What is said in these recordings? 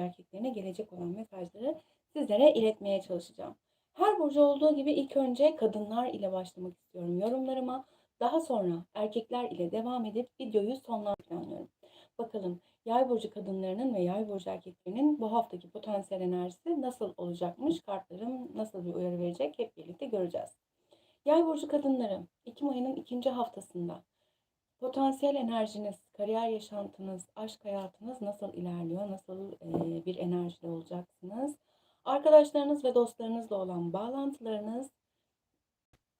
erkeklerine gelecek olan mesajları sizlere iletmeye çalışacağım. Her burcu olduğu gibi ilk önce kadınlar ile başlamak istiyorum yorumlarıma. Daha sonra erkekler ile devam edip videoyu sonlandırmayı planlıyorum. Bakalım yay burcu kadınlarının ve yay burcu erkeklerinin bu haftaki potansiyel enerjisi nasıl olacakmış? Kartlarım nasıl bir uyarı verecek? Hep birlikte göreceğiz. Yay burcu kadınları Ekim ayının ikinci haftasında potansiyel enerjiniz, kariyer yaşantınız, aşk hayatınız nasıl ilerliyor? Nasıl bir enerjide olacaksınız? Arkadaşlarınız ve dostlarınızla olan bağlantılarınız,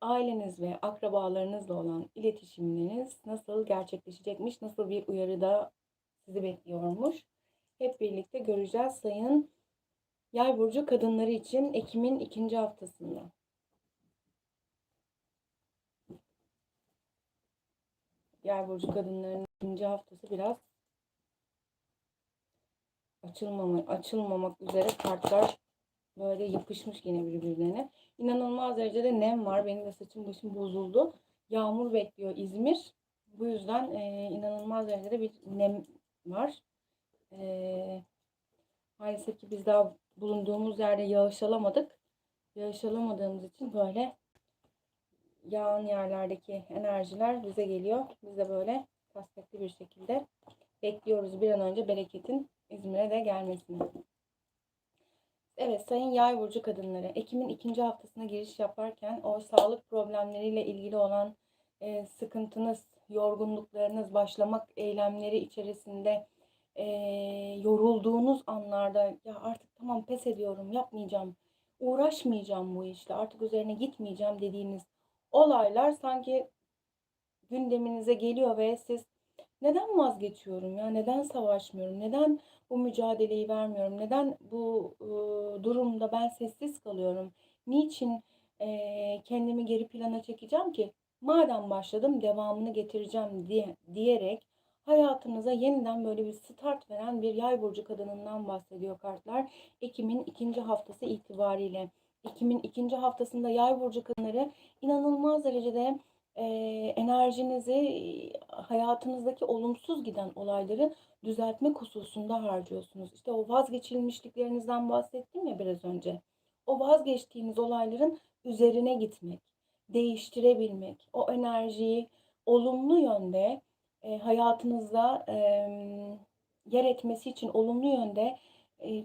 aileniz ve akrabalarınızla olan iletişimleriniz nasıl gerçekleşecekmiş? Nasıl bir uyarıda sizi bekliyormuş? Hep birlikte göreceğiz sayın Yay burcu kadınları için Ekim'in ikinci haftasında. Yay burcu kadınlarının ikinci haftası biraz açılmama, açılmamak üzere kartlar böyle yapışmış yine birbirlerine. İnanılmaz derecede nem var. Benim de saçım başım bozuldu. Yağmur bekliyor İzmir. Bu yüzden e, inanılmaz derecede bir nem var. E, maalesef ki biz daha bulunduğumuz yerde yağış alamadık. Yağış alamadığımız için böyle yağan yerlerdeki enerjiler bize geliyor. Biz de böyle kasvetli bir şekilde bekliyoruz bir an önce bereketin İzmir'e de gelmesini. Evet sayın yay burcu kadınları Ekim'in ikinci haftasına giriş yaparken o sağlık problemleriyle ilgili olan e, sıkıntınız, yorgunluklarınız, başlamak eylemleri içerisinde e, yorulduğunuz anlarda ya artık tamam pes ediyorum yapmayacağım, uğraşmayacağım bu işle artık üzerine gitmeyeceğim dediğiniz olaylar sanki gündeminize geliyor ve siz neden vazgeçiyorum ya? Neden savaşmıyorum? Neden bu mücadeleyi vermiyorum? Neden bu e, durumda ben sessiz kalıyorum? Niçin e, kendimi geri plana çekeceğim ki? Madem başladım devamını getireceğim diye diyerek hayatınıza yeniden böyle bir start veren bir yay burcu kadınından bahsediyor kartlar. Ekim'in ikinci haftası itibariyle Ekim'in ikinci haftasında yay burcu kadınları inanılmaz derecede e, enerjinizi hayatınızdaki olumsuz giden olayları düzeltmek hususunda harcıyorsunuz. İşte o vazgeçilmişliklerinizden bahsettim ya biraz önce. O vazgeçtiğiniz olayların üzerine gitmek, değiştirebilmek, o enerjiyi olumlu yönde e, hayatınızda e, yer etmesi için olumlu yönde e,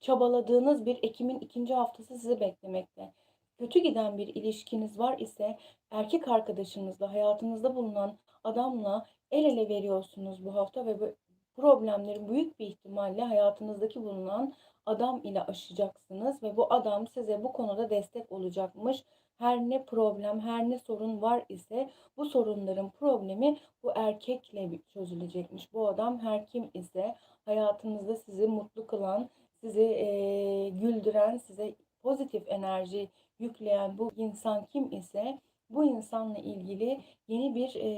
çabaladığınız bir Ekim'in ikinci haftası sizi beklemekte. Kötü giden bir ilişkiniz var ise erkek arkadaşınızla, hayatınızda bulunan adamla el ele veriyorsunuz bu hafta ve bu problemleri büyük bir ihtimalle hayatınızdaki bulunan adam ile aşacaksınız ve bu adam size bu konuda destek olacakmış. Her ne problem, her ne sorun var ise bu sorunların problemi bu erkekle çözülecekmiş. Bu adam her kim ise hayatınızda sizi mutlu kılan, sizi e, güldüren, size pozitif enerji yükleyen bu insan kim ise bu insanla ilgili yeni bir e,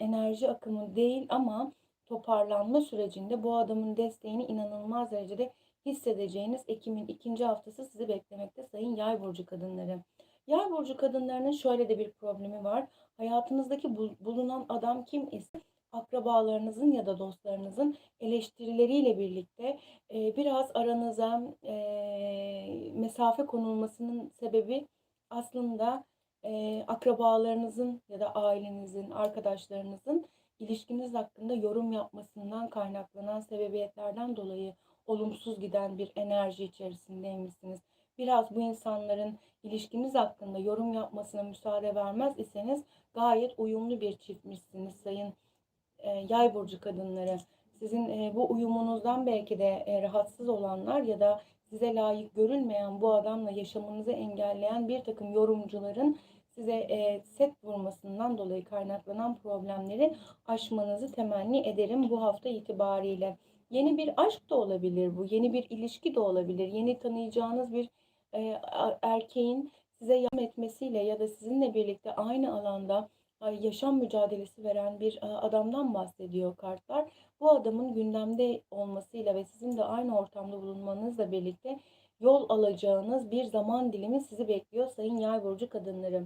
enerji akımı değil ama toparlanma sürecinde bu adamın desteğini inanılmaz derecede hissedeceğiniz Ekim'in ikinci haftası sizi beklemekte sayın yay burcu kadınları. Yay burcu kadınlarının şöyle de bir problemi var. Hayatınızdaki bulunan adam kim ise akrabalarınızın ya da dostlarınızın eleştirileriyle birlikte e, biraz aranıza e, mesafe konulmasının sebebi aslında e, akrabalarınızın ya da ailenizin, arkadaşlarınızın ilişkiniz hakkında yorum yapmasından kaynaklanan sebebiyetlerden dolayı olumsuz giden bir enerji içerisindeymişsiniz. Biraz bu insanların ilişkiniz hakkında yorum yapmasına müsaade vermez iseniz gayet uyumlu bir çiftmişsiniz sayın e, yay burcu kadınları. Sizin e, bu uyumunuzdan belki de e, rahatsız olanlar ya da size layık görülmeyen bu adamla yaşamınızı engelleyen bir takım yorumcuların size set vurmasından dolayı kaynaklanan problemleri aşmanızı temenni ederim bu hafta itibariyle. Yeni bir aşk da olabilir bu, yeni bir ilişki de olabilir, yeni tanıyacağınız bir erkeğin size yardım etmesiyle ya da sizinle birlikte aynı alanda yaşam mücadelesi veren bir adamdan bahsediyor kartlar. Bu adamın gündemde olmasıyla ve sizin de aynı ortamda bulunmanızla birlikte yol alacağınız bir zaman dilimi sizi bekliyor sayın yay burcu kadınları.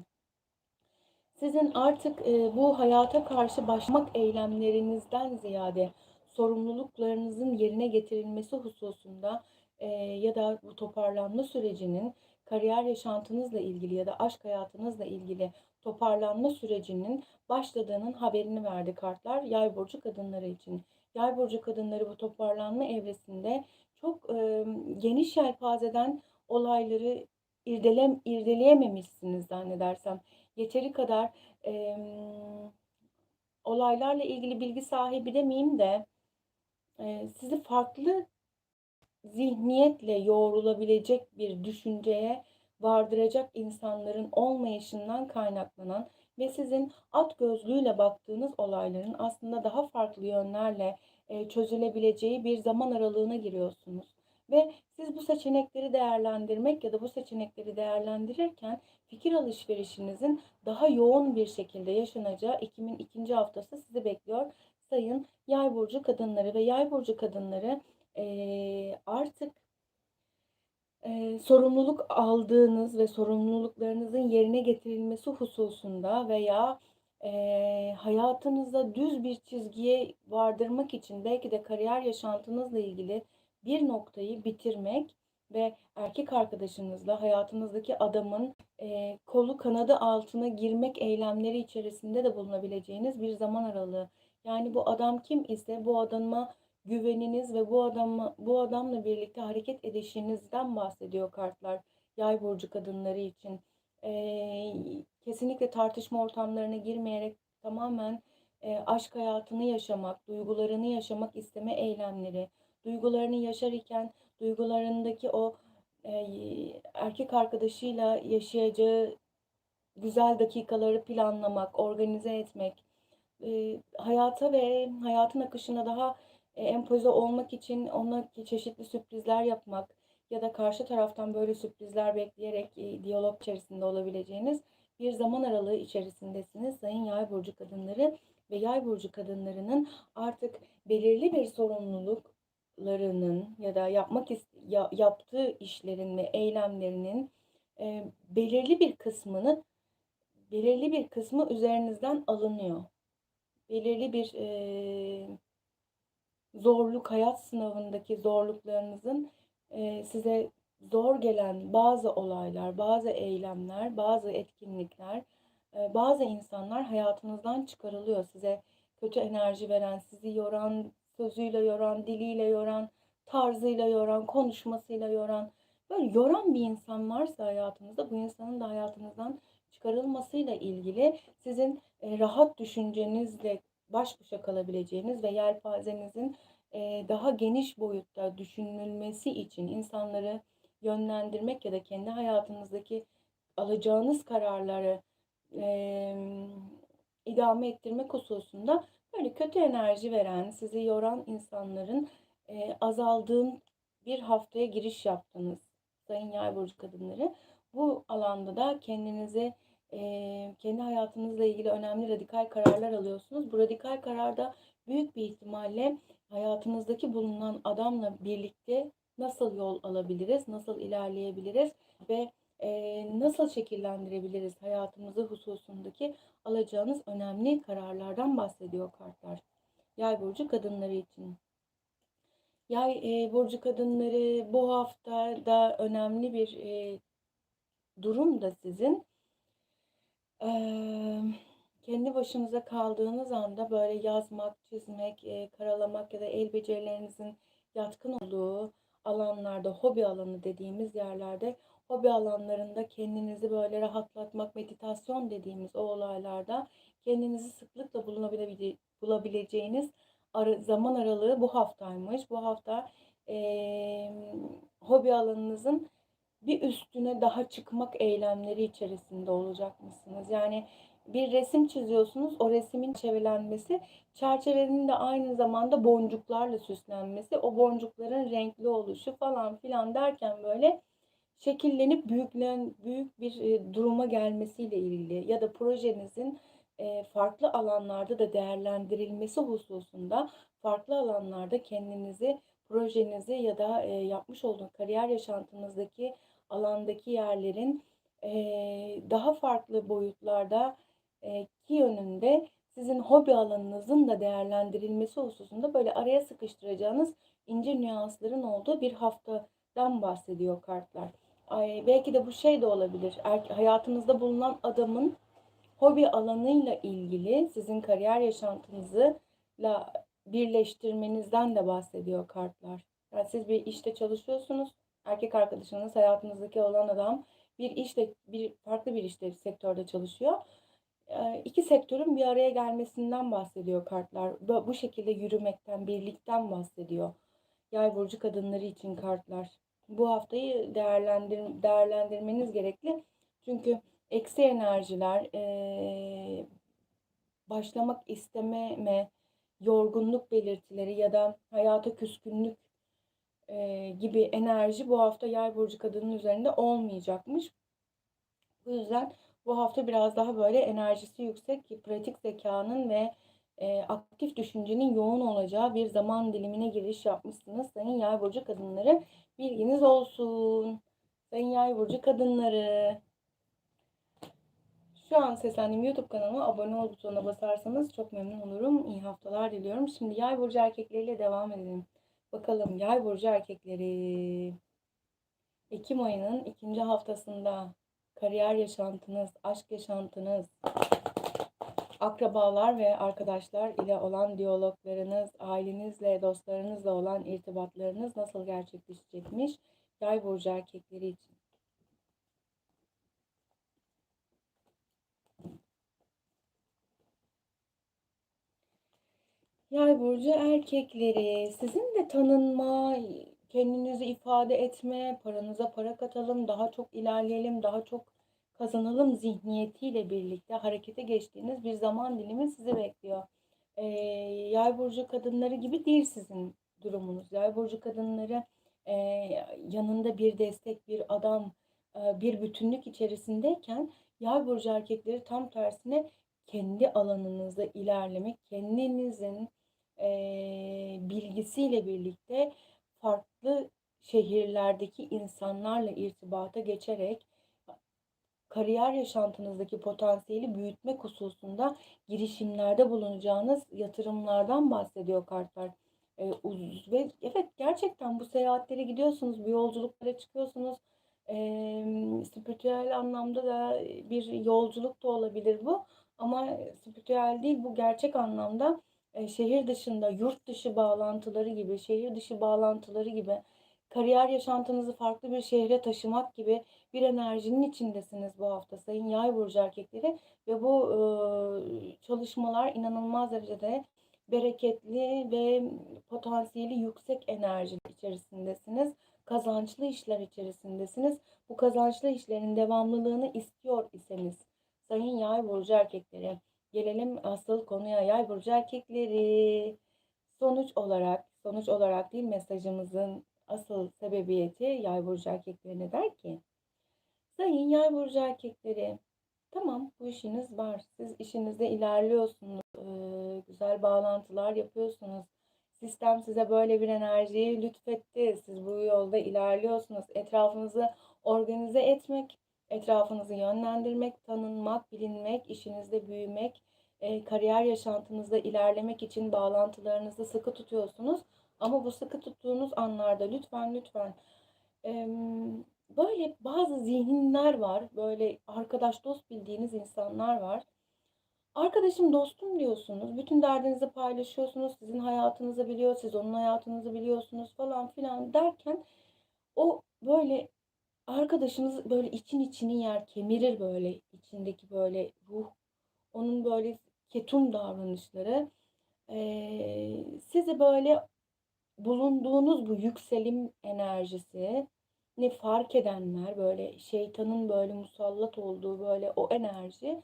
Sizin artık bu hayata karşı başlamak eylemlerinizden ziyade sorumluluklarınızın yerine getirilmesi hususunda e, ya da bu toparlanma sürecinin kariyer yaşantınızla ilgili ya da aşk hayatınızla ilgili toparlanma sürecinin başladığının haberini verdi kartlar yay burcu kadınları için. Yay burcu kadınları bu toparlanma evresinde çok e, geniş yelpazeden olayları irdelem, irdeleyememişsiniz zannedersem. Yeteri kadar e, olaylarla ilgili bilgi sahibi demeyeyim de e, sizi farklı zihniyetle yoğrulabilecek bir düşünceye vardıracak insanların olmayışından kaynaklanan ve sizin at gözlüğüyle baktığınız olayların aslında daha farklı yönlerle e, çözülebileceği bir zaman aralığına giriyorsunuz. Ve siz bu seçenekleri değerlendirmek ya da bu seçenekleri değerlendirirken fikir alışverişinizin daha yoğun bir şekilde yaşanacağı Ekim'in ikinci haftası sizi bekliyor. Sayın Yay burcu kadınları ve Yay burcu kadınları e, artık e, sorumluluk aldığınız ve sorumluluklarınızın yerine getirilmesi hususunda veya e, hayatınızda düz bir çizgiye vardırmak için belki de kariyer yaşantınızla ilgili bir noktayı bitirmek ve erkek arkadaşınızla hayatınızdaki adamın e, kolu kanadı altına girmek eylemleri içerisinde de bulunabileceğiniz bir zaman aralığı. Yani bu adam kim ise bu adama güveniniz ve bu adamla bu adamla birlikte hareket edişinizden bahsediyor kartlar. Yay burcu kadınları için. Ee, kesinlikle tartışma ortamlarına girmeyerek tamamen e, aşk hayatını yaşamak, duygularını yaşamak isteme eylemleri, duygularını yaşarken duygularındaki o e, erkek arkadaşıyla yaşayacağı güzel dakikaları planlamak, organize etmek, e, hayata ve hayatın akışına daha e, empoze olmak için ona çeşitli sürprizler yapmak ya da karşı taraftan böyle sürprizler bekleyerek e, diyalog içerisinde olabileceğiniz bir zaman aralığı içerisindesiniz sayın yay burcu kadınları ve yay burcu kadınlarının artık belirli bir sorumluluklarının ya da yapmak ya, yaptığı işlerin ve eylemlerinin e, belirli bir kısmını belirli bir kısmı üzerinizden alınıyor. Belirli bir e, zorluk, hayat sınavındaki zorluklarınızın e, size zor gelen bazı olaylar, bazı eylemler, bazı etkinlikler, e, bazı insanlar hayatınızdan çıkarılıyor. Size kötü enerji veren, sizi yoran, sözüyle yoran, diliyle yoran, tarzıyla yoran, konuşmasıyla yoran, böyle yoran bir insan varsa hayatınızda bu insanın da hayatınızdan çıkarılmasıyla ilgili sizin e, rahat düşüncenizle baş başa kalabileceğiniz ve yelpazenizin e, daha geniş boyutta düşünülmesi için insanları yönlendirmek ya da kendi hayatınızdaki alacağınız kararları e, idame ettirmek hususunda böyle kötü enerji veren, sizi yoran insanların e, azaldığın bir haftaya giriş yaptınız Sayın Yay burcu kadınları. Bu alanda da kendinizi e, kendi hayatınızla ilgili önemli radikal kararlar alıyorsunuz. Bu radikal kararda büyük bir ihtimalle hayatınızdaki bulunan adamla birlikte nasıl yol alabiliriz, nasıl ilerleyebiliriz ve e, nasıl şekillendirebiliriz hayatımızı hususundaki alacağınız önemli kararlardan bahsediyor kartlar. Yay burcu kadınları için. Yay e, burcu kadınları bu hafta da önemli bir e, durum da sizin. Eee kendi başınıza kaldığınız anda böyle yazmak, çizmek, e, karalamak ya da el becerilerinizin yatkın olduğu alanlarda, hobi alanı dediğimiz yerlerde, hobi alanlarında kendinizi böyle rahatlatmak, meditasyon dediğimiz o olaylarda kendinizi sıklıkla bulunabile bulabileceğiniz ara, zaman aralığı bu haftaymış. Bu hafta e, hobi alanınızın bir üstüne daha çıkmak eylemleri içerisinde olacak mısınız? Yani bir resim çiziyorsunuz. O resmin çevrelenmesi, çerçevenin de aynı zamanda boncuklarla süslenmesi, o boncukların renkli oluşu falan filan derken böyle şekillenip büyüklen büyük bir e, duruma gelmesiyle ilgili ya da projenizin e, farklı alanlarda da değerlendirilmesi hususunda farklı alanlarda kendinizi projenizi ya da e, yapmış olduğunuz kariyer yaşantınızdaki alandaki yerlerin daha farklı boyutlarda ki yönünde sizin hobi alanınızın da değerlendirilmesi hususunda böyle araya sıkıştıracağınız ince nüansların olduğu bir haftadan bahsediyor kartlar. Ay, belki de bu şey de olabilir. Er, hayatınızda bulunan adamın hobi alanıyla ilgili sizin kariyer yaşantınızla birleştirmenizden de bahsediyor kartlar. Yani siz bir işte çalışıyorsunuz. Erkek arkadaşınız hayatınızdaki olan adam bir işte bir farklı bir işte sektörde çalışıyor. İki sektörün bir araya gelmesinden bahsediyor kartlar. Bu şekilde yürümekten, birlikten bahsediyor. Yay burcu kadınları için kartlar. Bu haftayı değerlendir değerlendirmeniz gerekli. Çünkü eksi enerjiler, ee, başlamak istememe, yorgunluk belirtileri ya da hayata küskünlük e, gibi enerji bu hafta yay burcu kadının üzerinde olmayacakmış. Bu yüzden bu hafta biraz daha böyle enerjisi yüksek, pratik zekanın ve e, aktif düşüncenin yoğun olacağı bir zaman dilimine giriş yapmışsınız. Sayın yay burcu kadınları bilginiz olsun. Sayın yay burcu kadınları. Şu an seslendiğim YouTube kanalıma abone ol butonuna basarsanız çok memnun olurum. İyi haftalar diliyorum. Şimdi yay burcu erkekleriyle devam edelim. Bakalım yay burcu erkekleri. Ekim ayının ikinci haftasında kariyer yaşantınız, aşk yaşantınız, akrabalar ve arkadaşlar ile olan diyaloglarınız, ailenizle, dostlarınızla olan irtibatlarınız nasıl gerçekleşecekmiş yay burcu erkekleri için. Yay burcu erkekleri sizin de tanınma, kendinizi ifade etme, paranıza para katalım, daha çok ilerleyelim, daha çok kazanalım zihniyetiyle birlikte harekete geçtiğiniz bir zaman dilimi sizi bekliyor. Ee, yay burcu kadınları gibi değil sizin durumunuz. Yay burcu kadınları e, yanında bir destek, bir adam, e, bir bütünlük içerisindeyken yay burcu erkekleri tam tersine kendi alanınızda ilerlemek, kendinizin e, bilgisiyle birlikte farklı şehirlerdeki insanlarla irtibata geçerek kariyer yaşantınızdaki potansiyeli büyütmek hususunda girişimlerde bulunacağınız yatırımlardan bahsediyor kartlar. E, uz ve evet gerçekten bu seyahatlere gidiyorsunuz, bu yolculuklara çıkıyorsunuz. E, spiritüel anlamda da bir yolculuk da olabilir bu. Ama spiritüel değil bu gerçek anlamda şehir dışında yurt dışı bağlantıları gibi, şehir dışı bağlantıları gibi kariyer yaşantınızı farklı bir şehre taşımak gibi bir enerjinin içindesiniz bu hafta sayın yay burcu erkekleri ve bu e, çalışmalar inanılmaz derecede bereketli ve potansiyeli yüksek enerji içerisindesiniz. Kazançlı işler içerisindesiniz. Bu kazançlı işlerin devamlılığını istiyor iseniz sayın yay burcu erkekleri gelelim asıl konuya yay burcu erkekleri. Sonuç olarak, sonuç olarak değil mesajımızın asıl sebebiyeti yay burcu erkeklerine der ki Sayın yay burcu erkekleri tamam bu işiniz var. Siz işinizde ilerliyorsunuz. Ee, güzel bağlantılar yapıyorsunuz. Sistem size böyle bir enerjiyi lütfetti. Siz bu yolda ilerliyorsunuz. Etrafınızı organize etmek, etrafınızı yönlendirmek, tanınmak, bilinmek, işinizde büyümek, e, kariyer yaşantınızda ilerlemek için bağlantılarınızı sıkı tutuyorsunuz. Ama bu sıkı tuttuğunuz anlarda lütfen lütfen e, böyle bazı zihinler var. Böyle arkadaş dost bildiğiniz insanlar var. Arkadaşım dostum diyorsunuz. Bütün derdinizi paylaşıyorsunuz. Sizin hayatınızı biliyor. Siz onun hayatınızı biliyorsunuz falan filan derken o böyle arkadaşınız böyle için içini yer, kemirir böyle içindeki böyle ruh. Onun böyle ketum davranışları e, sizi böyle bulunduğunuz bu yükselim enerjisi ne fark edenler böyle şeytanın böyle musallat olduğu böyle o enerji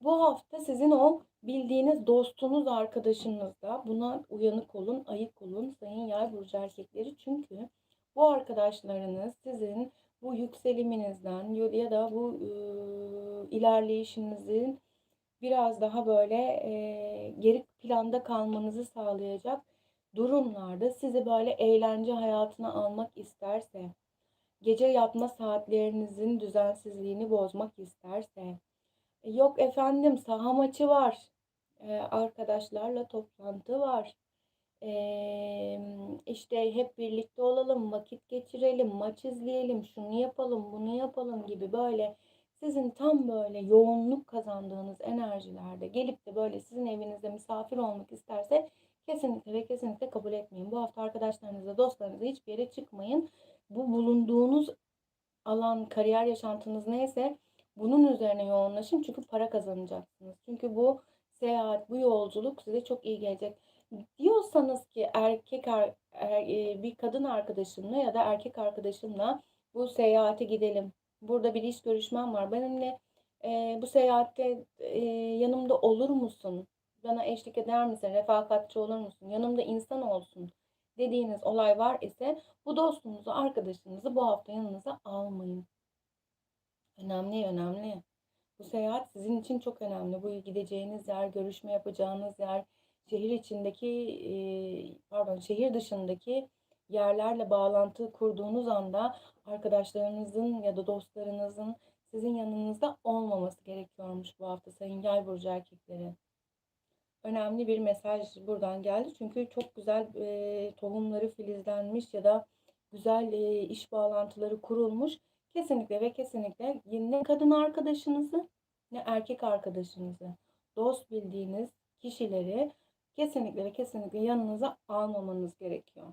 bu hafta sizin o bildiğiniz dostunuz arkadaşınızda buna uyanık olun ayık olun sayın yay burcu erkekleri çünkü bu arkadaşlarınız sizin bu yükseliminizden ya da bu e, ilerleyişinizin biraz daha böyle e, geri planda kalmanızı sağlayacak durumlarda sizi böyle eğlence hayatına almak isterse, gece yatma saatlerinizin düzensizliğini bozmak isterse, yok efendim saha maçı var, Ee, arkadaşlarla toplantı var. Ee, işte hep birlikte olalım, vakit geçirelim, maç izleyelim, şunu yapalım, bunu yapalım gibi böyle sizin tam böyle yoğunluk kazandığınız enerjilerde gelip de böyle sizin evinizde misafir olmak isterse kesinlikle ve kesinlikle kabul etmeyin. Bu hafta arkadaşlarınızla, dostlarınızla hiçbir yere çıkmayın. Bu bulunduğunuz alan, kariyer yaşantınız neyse bunun üzerine yoğunlaşın çünkü para kazanacaksınız. Çünkü bu seyahat, bu yolculuk size çok iyi gelecek. Diyorsanız ki erkek er, er, bir kadın arkadaşımla ya da erkek arkadaşımla bu seyahate gidelim. Burada bir iş görüşmem var. Benimle e, bu seyahatte e, yanımda olur musun? Bana eşlik eder misin? Refakatçi olur musun? Yanımda insan olsun dediğiniz olay var ise bu dostunuzu, arkadaşınızı bu hafta yanınıza almayın. Önemli, önemli. Bu seyahat sizin için çok önemli. Bu gideceğiniz yer, görüşme yapacağınız yer, şehir içindeki, pardon, şehir dışındaki yerlerle bağlantı kurduğunuz anda arkadaşlarınızın ya da dostlarınızın sizin yanınızda olmaması gerekiyormuş bu hafta Sayın Yay burcu erkekleri. Önemli bir mesaj buradan geldi çünkü çok güzel e, tohumları filizlenmiş ya da güzel e, iş bağlantıları kurulmuş. Kesinlikle ve kesinlikle ne kadın arkadaşınızı ne erkek arkadaşınızı dost bildiğiniz kişileri kesinlikle ve kesinlikle yanınıza almamanız gerekiyor.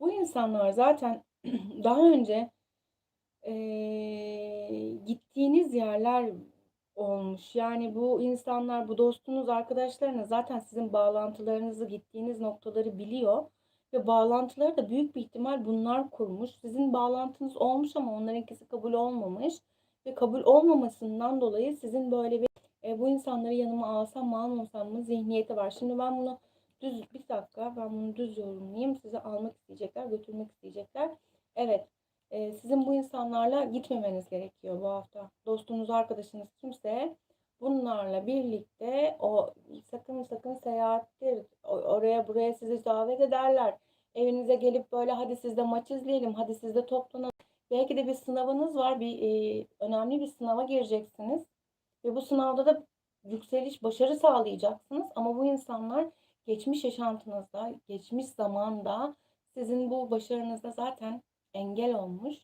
Bu insanlar zaten daha önce e, gittiğiniz yerler olmuş. Yani bu insanlar, bu dostunuz, arkadaşlarınız zaten sizin bağlantılarınızı, gittiğiniz noktaları biliyor. Ve bağlantıları da büyük bir ihtimal bunlar kurmuş. Sizin bağlantınız olmuş ama onlarınkisi kabul olmamış. Ve kabul olmamasından dolayı sizin böyle bir e, bu insanları yanıma alsam mı almasam mı zihniyeti var. Şimdi ben bunu düz bir dakika ben bunu düz yorumlayayım. Sizi almak isteyecekler, götürmek isteyecekler. Evet. E, sizin bu insanlarla gitmemeniz gerekiyor bu hafta. Dostunuz, arkadaşınız kimse bunlarla birlikte o sakın sakın seyahattir. Oraya buraya sizi davet ederler. Evinize gelip böyle hadi sizde maç izleyelim, hadi sizde toplanalım. Belki de bir sınavınız var, bir e, önemli bir sınava gireceksiniz. Ve bu sınavda da yükseliş, başarı sağlayacaksınız. Ama bu insanlar geçmiş yaşantınızda, geçmiş zamanda sizin bu başarınızda zaten engel olmuş.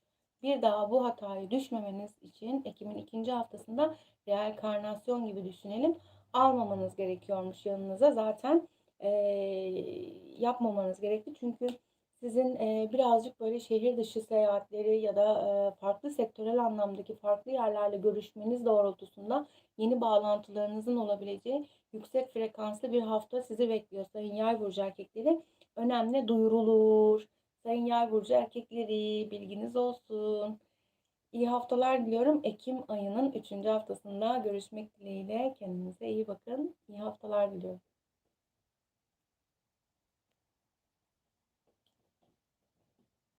Bir daha bu hatayı düşmemeniz için Ekim'in ikinci haftasında reenkarnasyon gibi düşünelim. Almamanız gerekiyormuş yanınıza. Zaten e, yapmamanız gerekti. Çünkü sizin e, birazcık böyle şehir dışı seyahatleri ya da e, farklı sektörel anlamdaki farklı yerlerle görüşmeniz doğrultusunda yeni bağlantılarınızın olabileceği yüksek frekanslı bir hafta sizi bekliyor Sayın Yay burcu erkekleri. Önemli duyurulur. Sayın Yay burcu erkekleri bilginiz olsun. İyi haftalar diliyorum. Ekim ayının 3. haftasında görüşmek dileğiyle. Kendinize iyi bakın. İyi haftalar diliyorum.